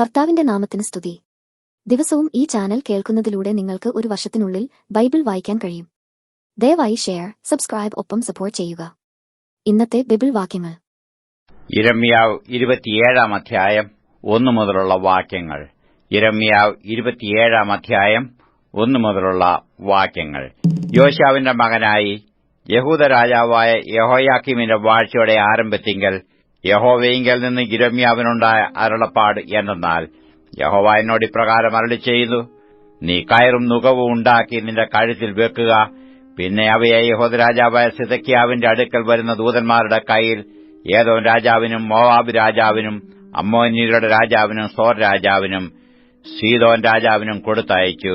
കർത്താവിന്റെ നാമത്തിന് സ്തുതി. ദിവസവും ഈ ചാനൽ കേൾക്കുന്നതിലൂടെ നിങ്ങൾക്ക് ഒരു വർഷത്തിനുള്ളിൽ ബൈബിൾ വായിക്കാൻ കഴിയും. ദയവായി ഷെയർ സബ്സ്ക്രൈബ് ഒപ്പം സപ്പോർട്ട് ചെയ്യുക. ഇന്നത്തെ ബൈബിൾ വാക്യങ്ങൾ. ഇരമ്യാവ് ഇരുപത്തിയേഴാം അധ്യായം ഒന്നു മുതലുള്ള വാക്യങ്ങൾ. ഇരമ്യാവ് ഇരുപത്തിയേഴാം അധ്യായം ഒന്നു മുതലുള്ള വാക്യങ്ങൾ. യോശാവിന്റെ മകനായി യഹൂദ രാജാവായ യഹോയാക്കിമിന്റെ വാഴ്ചയുടെ ആരംഭത്തിങ്കൽ യഹോവയിങ്കൽ നിന്ന് ഇരമ്യാവിനുണ്ടായ അരുളപ്പാട് എന്തെന്നാൽ യഹോവ എന്നോട് ഇപ്രകാരം അരളി ചെയ്തു നീ കയറും നുകവും ഉണ്ടാക്കി നിന്റെ കഴുത്തിൽ വെക്കുക. പിന്നെ അവയെ യഹോദ രാജാവായ സിതക്കിയാവിന്റെ അടുക്കൽ വരുന്ന ദൂതന്മാരുടെ കയ്യിൽ ഏതോ രാജാവിനും മോവാബ് രാജാവിനും അമ്മോന്യരുടെ രാജാവിനും സോർ രാജാവിനും സീതോൻ രാജാവിനും കൊടുത്തയച്ചു.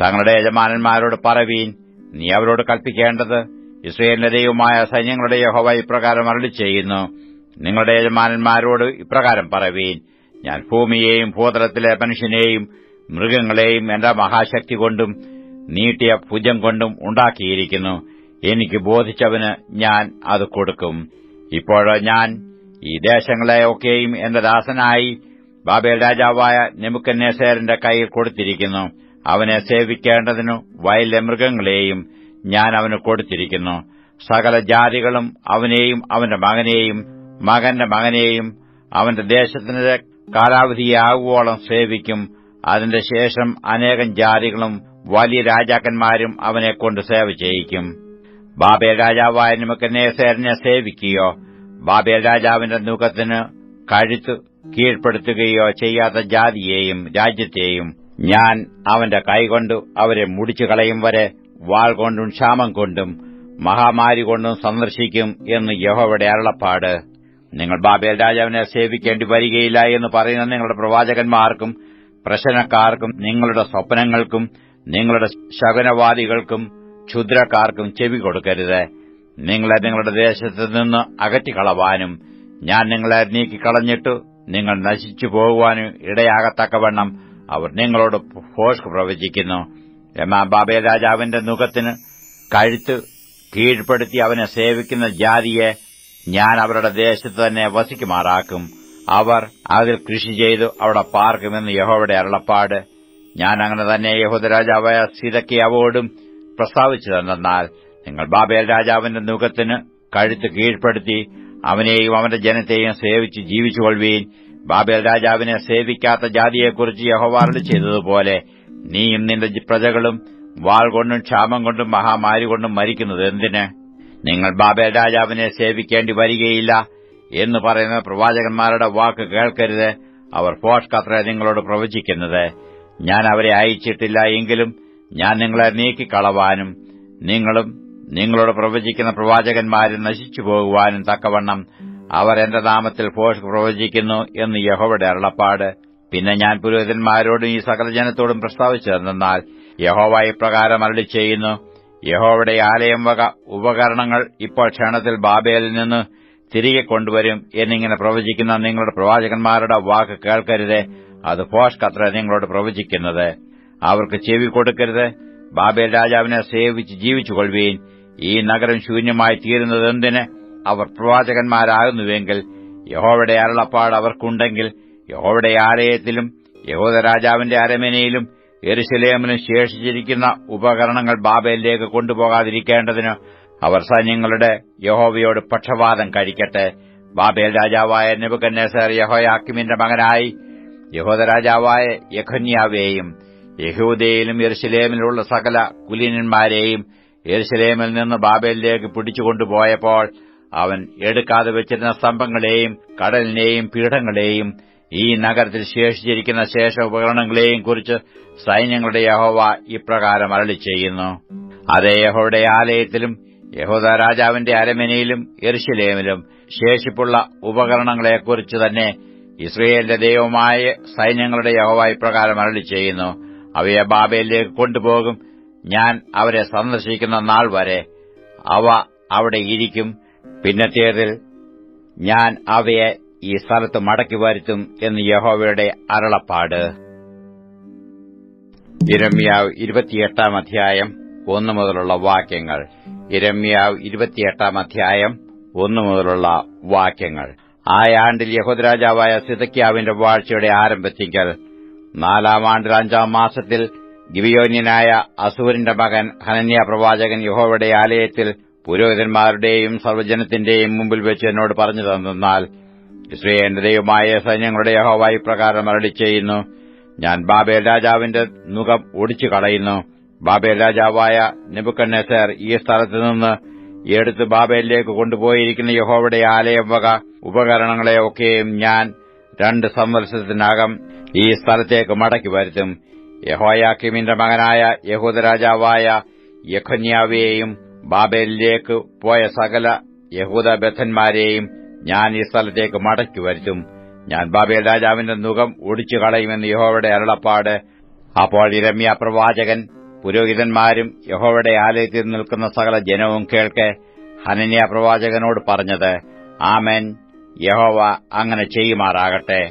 തങ്ങളുടെ യജമാനന്മാരോട് പറവീൻ നീ അവരോട് കൽപ്പിക്കേണ്ടത് ഇസ്രയേലിന്റെ ദൈവമായ സൈന്യങ്ങളുടെ യഹോവ ഇപ്രകാരം അരളി ചെയ്യുന്നു നിങ്ങളുടെ യജമാനന്മാരോട് ഇപ്രകാരം പറവീൻ ഞാൻ ഭൂമിയെയും ഭൂതലത്തിലെ മനുഷ്യനെയും മൃഗങ്ങളെയും എന്റെ മഹാശക്തി കൊണ്ടും നീട്ടിയ ഭുജം കൊണ്ടും ഉണ്ടാക്കിയിരിക്കുന്നു. എനിക്ക് ബോധിച്ചവന് ഞാൻ അത് കൊടുക്കും. ഇപ്പോഴോ ഞാൻ ഈ ദേശങ്ങളെയൊക്കെയും എന്റെ ദാസനായി ബാബേൽ രാജാവായ നെമുക്കന്നേസേറിന്റെ കയ്യിൽ കൊടുത്തിരിക്കുന്നു. അവനെ സേവിക്കേണ്ടതിനു വയലിലെ മൃഗങ്ങളെയും ഞാൻ അവന് കൊടുത്തിരിക്കുന്നു. സകല ജാതികളും അവനെയും അവന്റെ മകനെയും മകന്റെ മകനെയും അവന്റെ ദേശത്തിന്റെ കാലാവധിയാകുവോളം സേവിക്കും. അതിന്റെ ശേഷം അനേകം ജാതികളും വലിയ രാജാക്കന്മാരും അവനെ കൊണ്ട് സേവ ചെയ്യിക്കും. ബാബേൽ രാജാവായ നിമക്കന്നേസേരനെ സേവിക്കുകയോ ബാബേൽ രാജാവിന്റെ നുഖത്തിന് കഴുത്ത് കീഴ്പ്പെടുത്തുകയോ ചെയ്യാത്ത ജാതിയെയും രാജ്യത്തെയും ഞാൻ അവന്റെ കൈകൊണ്ട് അവരെ മുടിച്ചു കളയും വരെ വാൾ കൊണ്ടും ക്ഷാമം കൊണ്ടും മഹാമാരി കൊണ്ടും സന്ദർശിക്കും എന്ന് യഹോവയുടെ അരുളപ്പാട്. നിങ്ങൾ ബാബേൽ രാജാവിനെ സേവിക്കേണ്ടി വരികയില്ല എന്ന് പറയുന്ന നിങ്ങളുടെ പ്രവാചകന്മാർക്കും പ്രശ്നക്കാർക്കും നിങ്ങളുടെ സ്വപ്നങ്ങൾക്കും നിങ്ങളുടെ ശകുനവാദികൾക്കും ക്ഷുദ്രക്കാർക്കും ചെവി കൊടുക്കരുത്. നിങ്ങളെ നിങ്ങളുടെ ദേശത്ത് നിന്ന് അകറ്റിക്കളവാനും ഞാൻ നിങ്ങളെ നീക്കിക്കളഞ്ഞിട്ടു നിങ്ങൾ നശിച്ചു പോകുവാനും ഇടയാകത്തക്കവണ്ണം അവർ നിങ്ങളോട് ഫോഷ്ക് പ്രവചിക്കുന്നു. എന്നാൽ ബാബേ രാജാവിന്റെ മുഖത്തിന് കഴുത്ത് കീഴ്പ്പെടുത്തി അവനെ സേവിക്കുന്ന ജാതിയെ ഞാൻ അവരുടെ ദേശത്ത് തന്നെ വസിക്കുമാറാക്കും. അവർ അതിൽ കൃഷി ചെയ്തു അവിടെ പാർക്കുമെന്ന് യഹോവയുടെ അരുളപ്പാട്. ഞാൻ അങ്ങനെ തന്നെ യഹൂദരാജാവായ സിതക്കിയാവോടും പ്രസ്താവിച്ചു തന്നാൽ നിങ്ങൾ ബാബേൽ രാജാവിന്റെ മുഖത്തിന് കഴുത്ത് കീഴ്പ്പെടുത്തി അവനെയും അവന്റെ ജനത്തെയും സേവിച്ച് ജീവിച്ചുകൊള്ളുവീൻ. ബാബേൽ രാജാവിനെ സേവിക്കാത്ത ജാതിയെക്കുറിച്ച് യഹോവാറിൽ ചെയ്തതുപോലെ നീയും നിന്റെ പ്രജകളും വാൾ കൊണ്ടും ക്ഷാമം കൊണ്ടും മഹാമാരി കൊണ്ടും മരിക്കുന്നത് എന്തിന്? നിങ്ങൾ ബാബേൽ രാജാവിനെ സേവിക്കേണ്ടി വരികയില്ല എന്ന് പറയുന്ന പ്രവാചകന്മാരുടെ വാക്ക് കേൾക്കരുത്. അവർ ഫോഷ്കത്ര നിങ്ങളോട് പ്രവചിക്കുന്നത്. ഞാൻ അവരെ അയച്ചിട്ടില്ല എങ്കിലും ഞാൻ നിങ്ങളെ നീക്കിക്കളവാനും നിങ്ങളും നിങ്ങളോട് പ്രവചിക്കുന്ന പ്രവാചകന്മാരും നശിച്ചു പോകുവാനും തക്കവണ്ണം അവർ എന്റെ നാമത്തിൽ ഫോഷ് പ്രവചിക്കുന്നു എന്ന് യഹോവയുടെ അരുളപ്പാട്. പിന്നെ ഞാൻ പുരോഹിതന്മാരോടും ഈ സകലജനത്തോടും പ്രസ്താവിച്ചതെന്നാൽ യഹോവ ഇപ്രകാരം അരളി ചെയ്യുന്നു യഹോവയുടെ ആലയം വക ഉപകരണങ്ങൾ ഇപ്പോൾ ക്ഷണത്തിൽ ബാബേലിൽ നിന്ന് തിരികെ കൊണ്ടുവരും എന്നിങ്ങനെ പ്രവചിക്കുന്ന നിങ്ങളുടെ പ്രവാചകന്മാരുടെ വാക്ക് കേൾക്കരുത്. അത് ഫോഷ് പോഷ്കത്ര നിങ്ങളോട് പ്രവചിക്കുന്നത്. അവർക്ക് ചെവി കൊടുക്കരുത്. ബാബേൽ രാജാവിനെ സേവിച്ച് ജീവിച്ചു കൊള്ളുകയും ഈ നഗരം ശൂന്യമായി തീരുന്നതെന്തിന് അവർ പ്രവാചകന്മാരാകുന്നുവെങ്കിൽ. യഹോവയുടെ അരുളപ്പാട് അവർക്കുണ്ടെങ്കിൽ. യഹോവയുടെ ആലയത്തിലും യഹോദരാജാവിന്റെ അരമനയിലും എരുശലേമിലും ശേഷിച്ചിരിക്കുന്ന ഉപകരണങ്ങൾ ബാബേലിലേക്ക് കൊണ്ടുപോകാതിരിക്കേണ്ടതിന് അവർ സൈന്യങ്ങളുടെ യഹോവയോട് പക്ഷപാതം കഴിക്കട്ടെ. ബാബേൽ രാജാവായ നെബുക്കന്നേസർ യഹോയാക്കിമിന്റെ മകനായി യഹോദ രാജാവായ യഖന്യാവേയും യഹൂദയിലും എരുശലേമിലുള്ള സകല കുലീനന്മാരെയും എരുശലേമിൽ നിന്ന് ബാബേലിലേക്ക് പിടിച്ചുകൊണ്ടുപോയപ്പോൾ അവൻ എടുക്കാതെ വെച്ചിരുന്ന സ്തംഭങ്ങളെയും കടലിനെയും പീഠങ്ങളെയും ഈ നഗരത്തിൽ ശേഷിച്ചിരിക്കുന്ന ശേഷ ഉപകരണങ്ങളെയും കുറിച്ച് സൈന്യങ്ങളുടെ യഹോവ ഇപ്രകാരം അരളി ചെയ്യുന്നു അതേ യഹോയുടെ ആലയത്തിലും യഹോദ രാജാവിന്റെ അരമനയിലും എർശിലേമിലും ശേഷിപ്പുള്ള ഉപകരണങ്ങളെക്കുറിച്ച് തന്നെ ഇസ്രയേലിന്റെ ദൈവമായ സൈന്യങ്ങളുടെ യഹോവ ഇപ്രകാരം അരളി ചെയ്യുന്നു അവയെ ബാബയിലേക്ക് കൊണ്ടുപോകും. ഞാൻ അവരെ സന്ദർശിക്കുന്ന നാൾ വരെ അവ അവിടെ ഇരിക്കും. പിന്നത്തേതിൽ ഞാൻ അവയെ ഈ സ്ഥലത്ത് മടക്കി വരുത്തും എന്ന് യഹോവയുടെ അരളപ്പാട്. ഇരമ്യാവ് ഇരുപത്തിയെട്ടാം അധ്യായം ഒന്നു മുതലുള്ള വാക്യങ്ങൾ. ഇരമ്യാവ് ഇരുപത്തിയെട്ടാം അധ്യായം ഒന്നു മുതലുള്ള വാക്യങ്ങൾ. ആ ആണ്ടിൽ യഹോദരാജാവായ സിതക്കിയാവിന്റെ വാഴ്ചയുടെ ആരംഭത്തിങ്കൽ. നാലാം ആണ്ടിൽ അഞ്ചാം മാസത്തിൽ ഗിബിയോന്യനായ അസൂരിന്റെ മകൻ ഹനന്യ പ്രവാചകൻ യഹോവയുടെ ആലയത്തിൽ പുരോഹിതന്മാരുടെയും സർവജനത്തിന്റെയും മുമ്പിൽ വെച്ച് എന്നോട് പറഞ്ഞു തന്നാൽ ഇസ്രയേലിന്റെ ദൈവമായ സൈന്യങ്ങളുടെ യഹോവ ഇപ്രകാരം അരളി ചെയ്യുന്നു ഞാൻ ബാബേൽ രാജാവിന്റെ മുഖം ഒടിച്ചു കളയുന്നു ബാബേൽ രാജാവായ നെബുക്കന്നേസർ ഈ സ്ഥലത്ത് നിന്ന് എടുത്ത് ബാബേലിലേക്ക് കൊണ്ടുപോയിരിക്കുന്ന യഹോവയുടെ ആലയം വക ഉപകരണങ്ങളെയൊക്കെയും ഞാൻ രണ്ട് സംവത്സരത്തിനകം ഈ സ്ഥലത്തേക്ക് മടക്കി വരുത്തും. യഹോയാക്കിമിന്റെ മകനായ യഹൂദരാജാവായ യഖന്യാവിയെയും ബാബേലിലേക്ക് പോയ സകല യഹൂദ ബദ്ധന്മാരെയും ഞാൻ ഈ സ്ഥലത്തേക്ക് മടക്കി വരുത്തും. ഞാൻ ബാബേൽ രാജാവിന്റെ മുഖം ഒടിച്ചു കളയുമെന്ന് യഹോവയുടെ അരുളപ്പാട്. അപ്പോൾ ഇരമ്യ പ്രവാചകൻ പുരോഹിതന്മാരും യഹോവയുടെ ആലയത്തിൽ നിൽക്കുന്ന സകല ജനവും കേൾക്കെ ഹനന്യ പ്രവാചകനോട് പറഞ്ഞത് ആമേൻ. യഹോവ അങ്ങനെ ചെയ്യുമാറാകട്ടെ.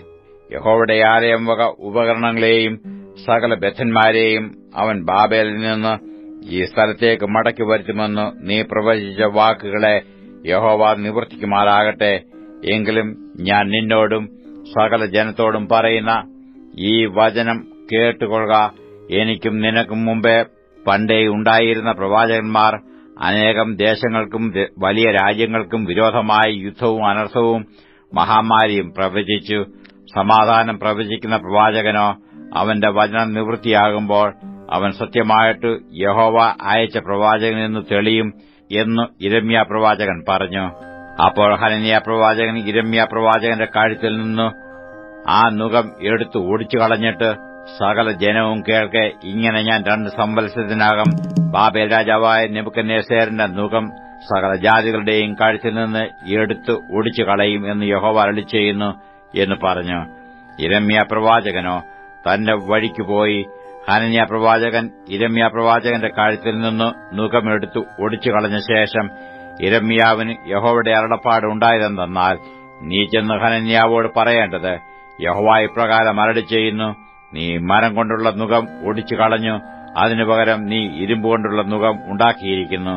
യഹോവയുടെ ആലയം വക ഉപകരണങ്ങളെയും സകല ബദ്ധന്മാരെയും അവൻ ബാബേലിൽ നിന്ന് ഈ സ്ഥലത്തേക്ക് മടക്കി വരുത്തുമെന്ന് നീ പ്രവചിച്ച വാക്കുകളെ യഹോവ നിവർത്തിക്കുമാറാകട്ടെ എങ്കിലും ഞാൻ നിന്നോടും സകല ജനത്തോടും പറയുന്ന ഈ വചനം കേട്ടുകൊള്ളുക. എനിക്കും നിനക്കും മുമ്പേ പണ്ടേ ഉണ്ടായിരുന്ന പ്രവാചകന്മാർ അനേകം ദേശങ്ങൾക്കും വലിയ രാജ്യങ്ങൾക്കും വിരോധമായി യുദ്ധവും അനർത്ഥവും മഹാമാരിയും പ്രവചിച്ചു. സമാധാനം പ്രവചിക്കുന്ന പ്രവാചകനോ അവന്റെ വചനം നിവൃത്തിയാകുമ്പോൾ അവൻ സത്യമായിട്ട് യഹോവ അയച്ച പ്രവാചകനെന്ന് തെളിയും എന്ന് ഇരമ്യ പ്രവാചകൻ പറഞ്ഞു. അപ്പോൾ ഹനനിയ പ്രവാചകൻ ഇരമ്യ പ്രവാചകന്റെ കാഴ്ചയിൽ നിന്ന് ആ നുഖം എടുത്തു ഓടിച്ചു കളഞ്ഞിട്ട് സകല ജനവും കേൾക്കെ ഇങ്ങനെ ഞാൻ രണ്ട് സംവത്സരത്തിനകം ബാബേൽ രാജാവായ നെബുക്കന്നേസേറിന്റെ നുഖം സകല ജാതികളുടെയും കാഴ്ചയിൽ നിന്ന് എടുത്തു ഒടിച്ചു കളയും എന്ന് യഹോവ അരളി ചെയ്യുന്നു എന്ന് പറഞ്ഞു. ഇരമ്യ പ്രവാചകനോ തന്റെ വഴിക്ക് പോയി ഹനന്യ പ്രവാചകൻ ഇരമ്യ പ്രവാചകന്റെ കാഴ്ചയിൽ നിന്ന് നുഖമെടുത്തു ഒടിച്ചു കളഞ്ഞ ശേഷം ഇരമ്യാവിന് യഹോവയുടെ അരുളപ്പാട് നീ ചെന്ന് ഹനന്യാവോട് പറയേണ്ടത് യഹോവ ഇപ്രകാരം അരടി ചെയ്യുന്നു നീ മരം കൊണ്ടുള്ള നുഖം ഒടിച്ചു കളഞ്ഞു അതിനു പകരം നീ ഇരുമ്പ് കൊണ്ടുള്ള നുഖം ഉണ്ടാക്കിയിരിക്കുന്നു.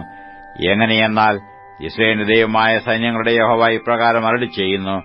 എങ്ങനെയെന്നാൽ ഇസ്രയേലിന്റെ ദൈവമായ സൈന്യങ്ങളുടെ യഹോവ ഇപ്രകാരം അരടി ചെയ്യുന്നു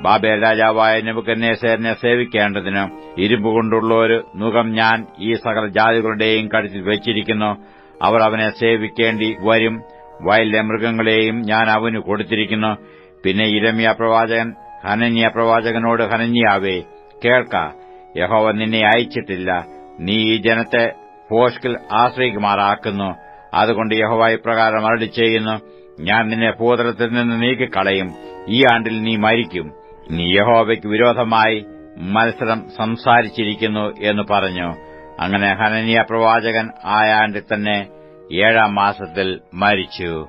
ബാബേൽ രാജാവായ നെബുക്കന്നേസേറിനെ സേവിക്കേണ്ടതിന് ഇരുമ്പ് കൊണ്ടുള്ള ഒരു നുഖം ഞാൻ ഈ സകല ജാതികളുടെയും കഴുത്തിൽ വെച്ചിരിക്കുന്നു. അവർ അവനെ സേവിക്കേണ്ടി വരും. വയലിലെ മൃഗങ്ങളെയും ഞാൻ അവന് കൊടുത്തിരിക്കുന്നു. പിന്നെ ഇരമ്യ പ്രവാചകൻ ഹനന്യ പ്രവാചകനോട് ഹനന്യാവേ കേൾക്ക യഹോവ നിന്നെ അയച്ചിട്ടില്ല. നീ ഈ ജനത്തെ ഫോഷ്കിൽ ആശ്രയിക്കുമാറാക്കുന്നു. അതുകൊണ്ട് യഹോവ ഇപ്രകാരം അരടി ചെയ്യുന്നു ഞാൻ നിന്നെ ഭൂതലത്തിൽ നിന്ന് നീക്കിക്കളയും. ഈ ആണ്ടിൽ നീ മരിക്കും. നീ യഹോവയ്ക്ക് വിരോധമായി മത്സരം സംസാരിച്ചിരിക്കുന്നു എന്ന് പറഞ്ഞു. അങ്ങനെ ഹനനിയ പ്രവാചകൻ ആയാണ്ടിൽ തന്നെ ഏഴാം മാസത്തിൽ മരിച്ചു.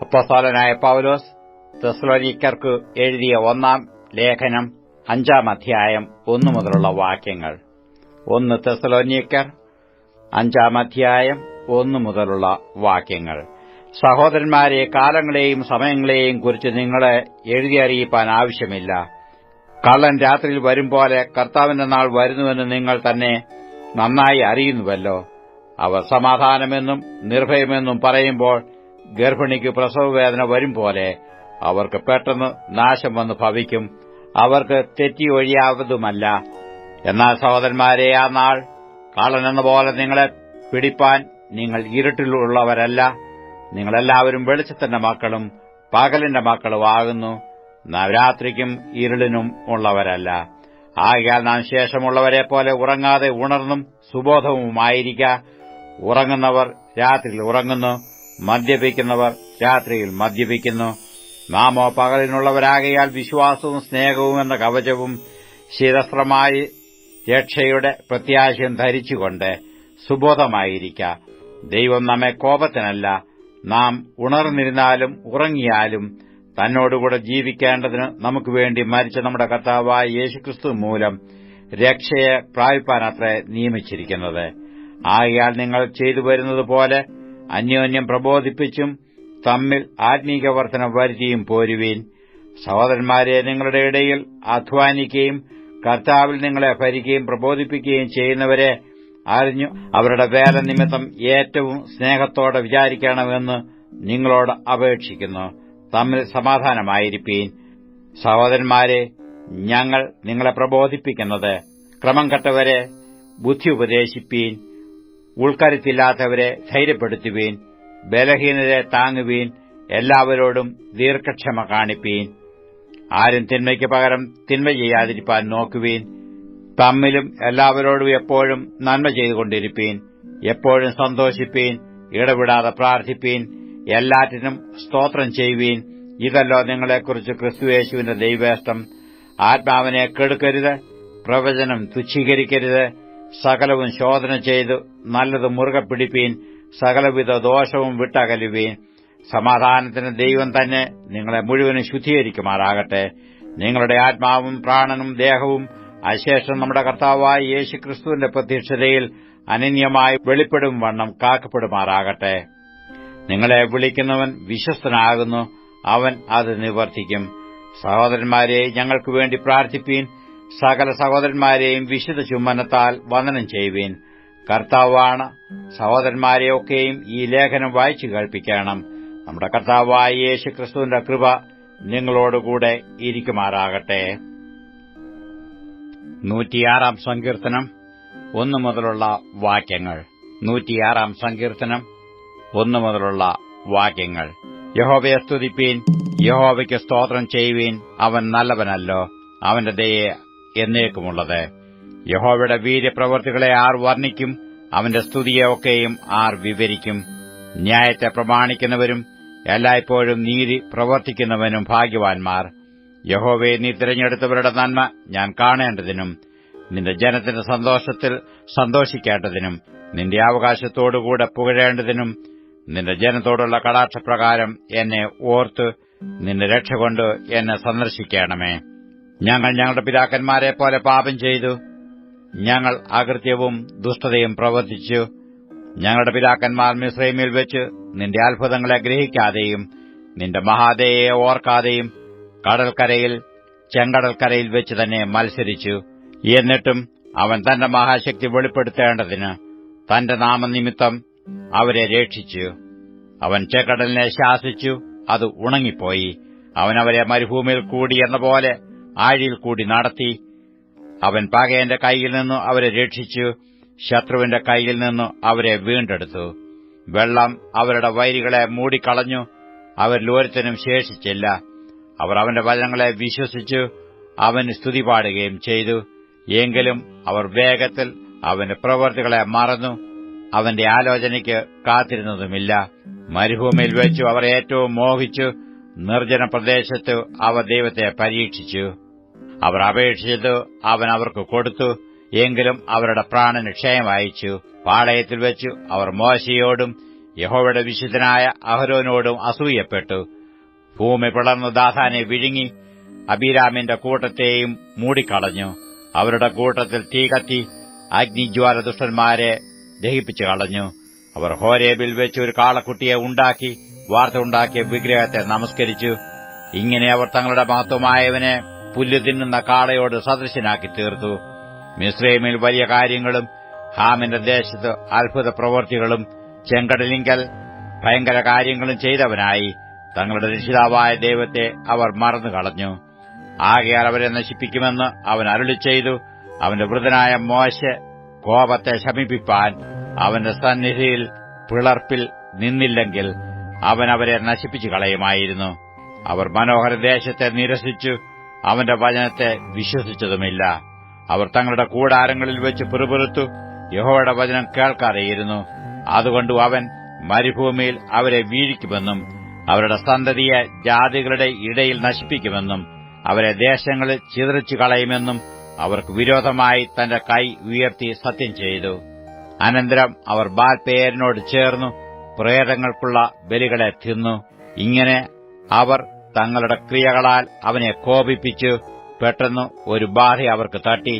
അപ്പസ്തോലനായ പൌലോസ് തെസ്ലോനിക്കർക്ക് എഴുതിയ ഒന്നാം ലേഖനം അഞ്ചാം അധ്യായം ഒന്നു മുതലുള്ള വാക്യങ്ങൾ. ഒന്ന് തെസ്ലോനിക്കർ അഞ്ചാം അധ്യായം ഒന്നു മുതലുള്ള വാക്യങ്ങൾ. സഹോദരന്മാരെ കാലങ്ങളെയും സമയങ്ങളെയും കുറിച്ച് നിങ്ങളെ എഴുതി അറിയിപ്പാൻ ആവശ്യമില്ല. കള്ളൻ രാത്രിയിൽ വരും പോലെ കർത്താവിന്റെ നാൾ വരുന്നുവെന്ന് നിങ്ങൾ തന്നെ നന്നായി അറിയുന്നുവല്ലോ. അവർ സമാധാനമെന്നും നിർഭയമെന്നും പറയുമ്പോൾ ഗർഭിണിക്ക് പ്രസവവേദന വരും പോലെ അവർക്ക് പെട്ടെന്ന് നാശം വന്ന് ഭവിക്കും. അവർക്ക് തെറ്റി ഒഴിയാവതുമല്ല എന്നാൽ സഹോദരന്മാരെ ആ നാൾ കള്ളനെന്ന പോലെ നിങ്ങളെ പിടിപ്പാൻ നിങ്ങൾ ഇരുട്ടിലുള്ളവരല്ല. നിങ്ങളെല്ലാവരും വെളിച്ചത്തിന്റെ മക്കളും പകലിന്റെ മക്കളും ആകുന്നു. രാത്രിക്കും ഇരുളിനും ഉള്ളവരല്ല. ആകയാൽ നാം ശേഷമുള്ളവരെ പോലെ ഉറങ്ങാതെ ഉണർന്നും സുബോധവുമായിരിക്ക. ഉറങ്ങുന്നവർ രാത്രിയിൽ ഉറങ്ങുന്നു മദ്യപിക്കുന്നവർ രാത്രിയിൽ മദ്യപിക്കുന്നു. നാമോ പകലിനുള്ളവരാകയാൽ വിശ്വാസവും സ്നേഹവും എന്ന കവചവും ശിരസ്ത്രമായി രക്ഷയുടെ പ്രത്യാശയും ധരിച്ചുകൊണ്ട് സുബോധമായിരിക്ക. ദൈവം നമ്മെ കോപത്തിനല്ല നാം ഉണർന്നിരുന്നാലും ഉറങ്ങിയാലും തന്നോടുകൂടെ ജീവിക്കേണ്ടതിന് നമുക്ക് വേണ്ടി മരിച്ച നമ്മുടെ കർത്താവായ യേശുക്രിസ്തു മൂലം രക്ഷയെ പ്രാപിപ്പാനത്രേ നിയമിച്ചിരിക്കുന്നത്. ആകയാൽ നിങ്ങൾ ചെയ്തു വരുന്നത് പോലെ അന്യോന്യം പ്രബോധിപ്പിച്ചും തമ്മിൽ ആത്മീക വർധന വരുത്തിയും പോരുവീൻ. സഹോദരന്മാരെ നിങ്ങളുടെ ഇടയിൽ അധ്വാനിക്കുകയും കർത്താവിൽ നിങ്ങളെ ഭരിക്കുകയും പ്രബോധിപ്പിക്കുകയും ചെയ്യുന്നവരെ അറിഞ്ഞു അവരുടെ വേല നിമിത്തം ഏറ്റവും സ്നേഹത്തോടെ വിചാരിക്കണമെന്ന് നിങ്ങളോട് അപേക്ഷിക്കുന്നു. തമ്മിൽ സമാധാനമായിരിക്കീൻ സഹോദരന്മാരെ ഞങ്ങൾ നിങ്ങളെ പ്രബോധിപ്പിക്കുന്നത് ക്രമം കെട്ടവരെ ബുദ്ധി ഉപദേശിപ്പീൻ. ഉൾക്കരുത്തില്ലാത്തവരെ ധൈര്യപ്പെടുത്തുവീൻ. ബലഹീനരെ താങ്ങുവീൻ. എല്ലാവരോടും ദീർഘക്ഷമ കാണിപ്പീൻ. ആരും തിന്മയ്ക്ക് പകരം തിന്മ ചെയ്യാതിരിപ്പാൻ നോക്കുവീൻ. തമ്മിലും എല്ലാവരോടും എപ്പോഴും നന്മ ചെയ്തുകൊണ്ടിരിപ്പീൻ എപ്പോഴും സന്തോഷിപ്പീൻ ഇടപെടാതെ പ്രാർത്ഥിപ്പീൻ എല്ലാറ്റിനും സ്തോത്രം ചെയ്യുവീൻ. ഇതല്ലോ നിങ്ങളെക്കുറിച്ച് ക്രിസ്തുയേശുവിന്റെ ദൈവേഷ്ടം. ആത്മാവിനെ കെടുക്കരുത് പ്രവചനം തുച്ഛീകരിക്കരുത് സകലവും ശോധന ചെയ്തു നല്ലത് മുറുകെ പിടിപ്പീൻ സകലവിധ ദോഷവും വിട്ടകലുവീൻ. സമാധാനത്തിന് ദൈവം തന്നെ നിങ്ങളെ മുഴുവനും ശുദ്ധീകരിക്കുമാറാകട്ടെ. നിങ്ങളുടെ ആത്മാവും പ്രാണനും ദേഹവും അശേഷം നമ്മുടെ കർത്താവായ യേശു ക്രിസ്തുവിന്റെ പ്രത്യക്ഷതയിൽ അനന്യമായി വെളിപ്പെടും വണ്ണം കാക്കപ്പെടുമാറാകട്ടെ. നിങ്ങളെ വിളിക്കുന്നവൻ വിശ്വസ്തനാകുന്നു. അവൻ അത് നിവർത്തിക്കും. സഹോദരന്മാരെ ഞങ്ങൾക്ക് വേണ്ടി പ്രാർത്ഥിപ്പീൻ. സകല സഹോദരന്മാരെയും വിശുദ്ധ ചുമ്മനത്താൽ വന്ദനം ചെയ്യുവീൻ കർത്താവാണ് സഹോദരന്മാരെയൊക്കെയും ഈ ലേഖനം വായിച്ചു കേൾപ്പിക്കണം. നമ്മുടെ കർത്താവായ യേശു ക്രിസ്തുവിന്റെ കൃപ നിങ്ങളോടുകൂടെ ഇരിക്കുമാറാകട്ടെ. നൂറ്റിയാറാം സങ്കീർത്തനം. ഒന്നു മുതലുള്ള വാക്യങ്ങൾ. നൂറ്റിയാറാം സങ്കീർത്തനം. ഒന്നു മുതലുള്ള വാക്യങ്ങൾ. യഹോവയെ സ്തുതിപ്പീൻ. യഹോവയ്ക്ക് സ്തോത്രം ചെയ്യുവീൻ. അവൻ നല്ലവനല്ലോ. അവന്റെ ദയെ എന്നേക്കുമുള്ളത്. യഹോവയുടെ വീര്യപ്രവർത്തികളെ ആർ വർണിക്കും. അവന്റെ സ്തുതിയെയൊക്കെയും ആർ വിവരിക്കും. ന്യായത്തെ പ്രമാണിക്കുന്നവരും എല്ലായ്പ്പോഴും നീതി പ്രവർത്തിക്കുന്നവനും ഭാഗ്യവാൻമാർ യഹോവയെ നീ തിരഞ്ഞെടുത്തവരുടെ നന്മ ഞാൻ കാണേണ്ടതിനും നിന്റെ ജനത്തിന്റെ സന്തോഷത്തിൽ സന്തോഷിക്കേണ്ടതിനും നിന്റെ അവകാശത്തോടുകൂടെ പുകഴേണ്ടതിനും നിന്റെ ജനത്തോടുള്ള കടാക്ഷപ്രകാരം എന്നെ ഓർത്ത് നിന്റെ രക്ഷ കൊണ്ട് എന്നെ സന്ദർശിക്കണമേ. ഞങ്ങൾ ഞങ്ങളുടെ പിതാക്കന്മാരെ പോലെ പാപം ചെയ്തു. ഞങ്ങൾ അകൃത്യവും ദുഷ്ടതയും പ്രവർത്തിച്ചു. ഞങ്ങളുടെ പിതാക്കന്മാർ മിശ്രൈമിൽ വെച്ച് നിന്റെ അത്ഭുതങ്ങളെ ഗ്രഹിക്കാതെയും നിന്റെ മഹാദേയെ ഓർക്കാതെയും കടൽക്കരയിൽ ചെങ്കടൽക്കരയിൽ വെച്ച് തന്നെ മത്സരിച്ചു. എന്നിട്ടും അവൻ തന്റെ മഹാശക്തി വെളിപ്പെടുത്തേണ്ടതിന് തന്റെ നാമനിമിത്തം അവരെ രക്ഷിച്ചു. അവൻ ചെക്കടലിനെ ശാസിച്ചു അത് ഉണങ്ങിപ്പോയി. അവൻ അവരെ മരുഭൂമിയിൽ കൂടി എന്ന പോലെ ആഴിയിൽ കൂടി നടത്തി. അവൻ പകയന്റെ കൈയിൽ നിന്നു അവരെ രക്ഷിച്ചു ശത്രുവിന്റെ കൈയിൽ നിന്നു അവരെ വീണ്ടെടുത്തു. വെള്ളം അവരുടെ വൈരികളെ മൂടിക്കളഞ്ഞു അവരിൽ ഒരുത്തനും ശേഷിച്ചില്ല. അവർ അവന്റെ വചനങ്ങളെ വിശ്വസിച്ച് അവന് സ്തുതി പാടുകയും ചെയ്തു. എങ്കിലും അവർ വേഗത്തിൽ അവന്റെ പ്രവൃത്തികളെ മറന്നു. അവന്റെ ആലോചനയ്ക്ക് കാത്തിരുന്നതുമില്ല. മരുഭൂമിയിൽ വെച്ചു അവർ ഏറ്റവും മോഹിച്ചു. നിർജന പ്രദേശത്ത് അവർ ദൈവത്തെ പരീക്ഷിച്ചു. അവർ അപേക്ഷിച്ചത് അവൻ അവർക്ക് കൊടുത്തു. എങ്കിലും അവരുടെ പ്രാണന് ക്ഷയമയച്ചു പാളയത്തിൽ വെച്ചു അവർ മോശയോടും യഹോവയുടെ വിശുദ്ധനായ അഹരോനോടും അസൂയപ്പെട്ടു. ഭൂമി പിളർന്ന് ദാസാനെ വിഴുങ്ങി അബിരാമിന്റെ കൂട്ടത്തെയും മൂടിക്കളഞ്ഞു. അവരുടെ കൂട്ടത്തിൽ തീ കത്തി അഗ്നിജ്വാല ദുഷ്ടന്മാരെ ദഹിപ്പിച്ചു കളഞ്ഞു. അവർ ഹോരേബിൽ വെച്ച് ഒരു കാളക്കുട്ടിയെ ഉണ്ടാക്കി വാർത്ത ഉണ്ടാക്കിയ വിഗ്രഹത്തെ നമസ്കരിച്ചു. ഇങ്ങനെ അവർ തങ്ങളുടെ മഹത്വമായവനെ പുല്ല് തിന്നുന്ന കാളയോട് സദൃശനാക്കി തീർത്തു. മിസ്രൈമിൽ വലിയ കാര്യങ്ങളും ഹാമിന്റെ ദേശത്ത് അത്ഭുത പ്രവൃത്തികളും ചെങ്കടലിങ്കൽ ഭയങ്കര കാര്യങ്ങളും ചെയ്തവനായി. തങ്ങളുടെ രക്ഷിതാവായ ദൈവത്തെ അവർ മറന്നു കളഞ്ഞു ആകയാൽ അവരെ നശിപ്പിക്കുമെന്ന് അവൻ അരുളി ചെയ്തു. അവന്റെ വൃതനായ മോശ കോപത്തെ ശമിപ്പിപ്പാൻ അവന്റെ സന്നിധിയിൽ പിളർപ്പിൽ നിന്നില്ലെങ്കിൽ അവൻ അവരെ നശിപ്പിച്ചു കളയുമായിരുന്നു. അവർ മനോഹര ദേശത്തെ നിരസിച്ചു അവന്റെ വചനത്തെ വിശ്വസിച്ചതുമില്ല. അവർ തങ്ങളുടെ കൂടാരങ്ങളിൽ വെച്ച് പിറുപിറുത്തു യഹോയുടെ വചനം കേൾക്കാതെയിരുന്നു. അതുകൊണ്ടു അവൻ മരുഭൂമിയിൽ അവരെ വീഴിക്കുമെന്നും അവരുടെ സന്തതിയെ ജാതികളുടെ ഇടയിൽ നശിപ്പിക്കുമെന്നും അവരെ ദേശങ്ങളിൽ ചിതറിച്ചു കളയുമെന്നും അവർക്ക് വിരോധമായി തന്റെ കൈ ഉയർത്തി സത്യം ചെയ്തു. അനന്തരം അവർ ബാൽപേരിനോട് ചേർന്നു പ്രേതങ്ങൾക്കുള്ള ബലികളെ തിന്നു. ഇങ്ങനെ അവർ തങ്ങളുടെ ക്രിയകളാൽ അവനെ കോപിപ്പിച്ചു. പെട്ടെന്ന് ഒരു ബാധ അവർക്ക് തട്ടി.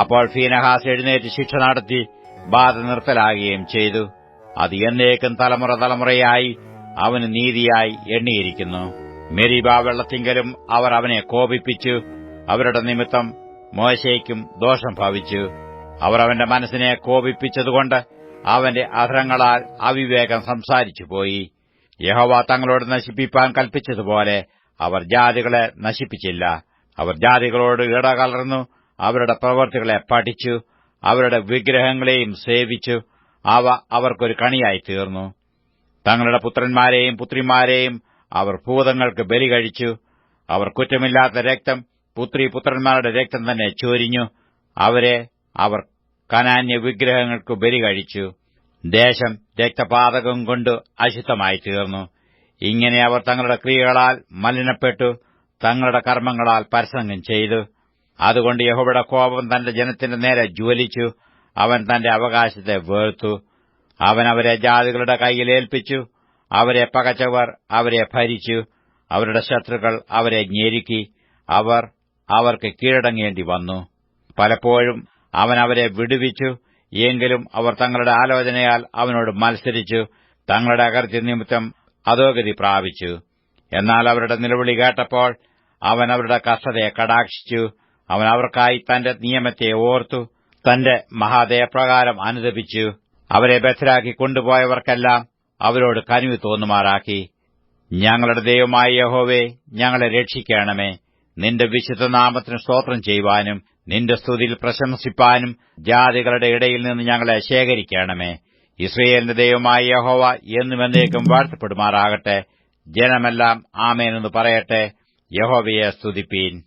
അപ്പോൾ ഫീനഹാസ് എഴുന്നേറ്റ് ശിക്ഷ നടത്തി ബാധ നിർത്തലാകുകയും ചെയ്തു. അത് എന്നേക്കും തലമുറ തലമുറയായി അവന് നീതിയായി എണ്ണിയിരിക്കുന്നു. മെരീബാ വെള്ളത്തിങ്കലും അവർ അവനെ കോപിപ്പിച്ചു. അവരുടെ നിമിത്തം മോശയ്ക്കും ദോഷം ഭവിച്ചു. അവർ അവന്റെ മനസ്സിനെ കോപിപ്പിച്ചതുകൊണ്ട് അവന്റെ അധരങ്ങളാൽ അവിവേകം സംസാരിച്ചുപോയി. യഹോവ തങ്ങളോട് നശിപ്പിപ്പാൻ കൽപ്പിച്ചതുപോലെ അവർ ജാതികളെ നശിപ്പിച്ചില്ല. അവർ ജാതികളോട് ഇടകലർന്നു അവരുടെ പ്രവൃത്തികളെ പഠിച്ചു അവരുടെ വിഗ്രഹങ്ങളെയും സേവിച്ചു. അവ അവർക്കൊരു കണിയായി തീർന്നു. തങ്ങളുടെ പുത്രന്മാരെയും പുത്രിമാരെയും അവർ ഭൂതങ്ങൾക്ക് ബലി കഴിച്ചു. അവർ കുറ്റമില്ലാത്ത രക്തം പുത്രി പുത്രന്മാരുടെ രക്തം തന്നെ ചോരിഞ്ഞു. അവരെ അവർ കനാന്യ വിഗ്രഹങ്ങൾക്ക് ബലി കഴിച്ചു. ദേശം രക്തപാതകം കൊണ്ട് അശുദ്ധമായി തീർന്നു. ഇങ്ങനെ അവർ തങ്ങളുടെ ക്രിയകളാൽ മലിനപ്പെട്ടു തങ്ങളുടെ കർമ്മങ്ങളാൽ പരസംഗം ചെയ്തു. അതുകൊണ്ട് യഹോവയുടെ കോപം തന്റെ ജനത്തിന്റെ നേരെ ജ്വലിച്ചു അവൻ തന്റെ അവകാശത്തെ വേർത്തു അവൻ അവരെ ജാതികളുടെ കയ്യിൽ ഏൽപ്പിച്ചു അവരെ പകച്ചവർ അവരെ ഭരിച്ചു അവരുടെ ശത്രുക്കൾ അവരെ ഞെരുക്കി അവർ അവർക്ക് കീഴടങ്ങേണ്ടി വന്നു. പലപ്പോഴും അവൻ അവരെ വിടുവിച്ചു എങ്കിലും അവർ തങ്ങളുടെ ആലോചനയാൽ അവനോട് മത്സരിച്ചു തങ്ങളുടെ അകർത്തി നിമിത്തം അധോഗതി പ്രാപിച്ചു. എന്നാൽ അവരുടെ നിലവിളി കേട്ടപ്പോൾ അവൻ അവരുടെ കഷ്ടതയെ കടാക്ഷിച്ചു അവൻ അവർക്കായി തന്റെ നിയമത്തെ ഓർത്തു തന്റെ മഹാദയപ്രകാരം അനുദപിച്ചു. അവരെ ബദ്ധരാക്കി കൊണ്ടുപോയവർക്കെല്ലാം അവരോട് കനിവ് തോന്നുമാറാക്കി. ഞങ്ങളുടെ ദൈവമായ യഹോവേ ഞങ്ങളെ രക്ഷിക്കണമേ. നിന്റെ വിശുദ്ധ നാമത്തിന് സ്തോത്രം ചെയ്യുവാനും നിന്റെ സ്തുതിയിൽ പ്രശംസിപ്പാനും ജാതികളുടെ ഇടയിൽ നിന്ന് ഞങ്ങളെ ശേഖരിക്കണമേ. ഇസ്രയേലിന്റെ ദൈവമായ യഹോവ എന്നും എന്നേക്കും വാഴ്ത്തപ്പെടുമാറാകട്ടെ. ജനമെല്ലാം ആമേനെന്ന് പറയട്ടെ. യഹോവയെ സ്തുതിപ്പീൻ.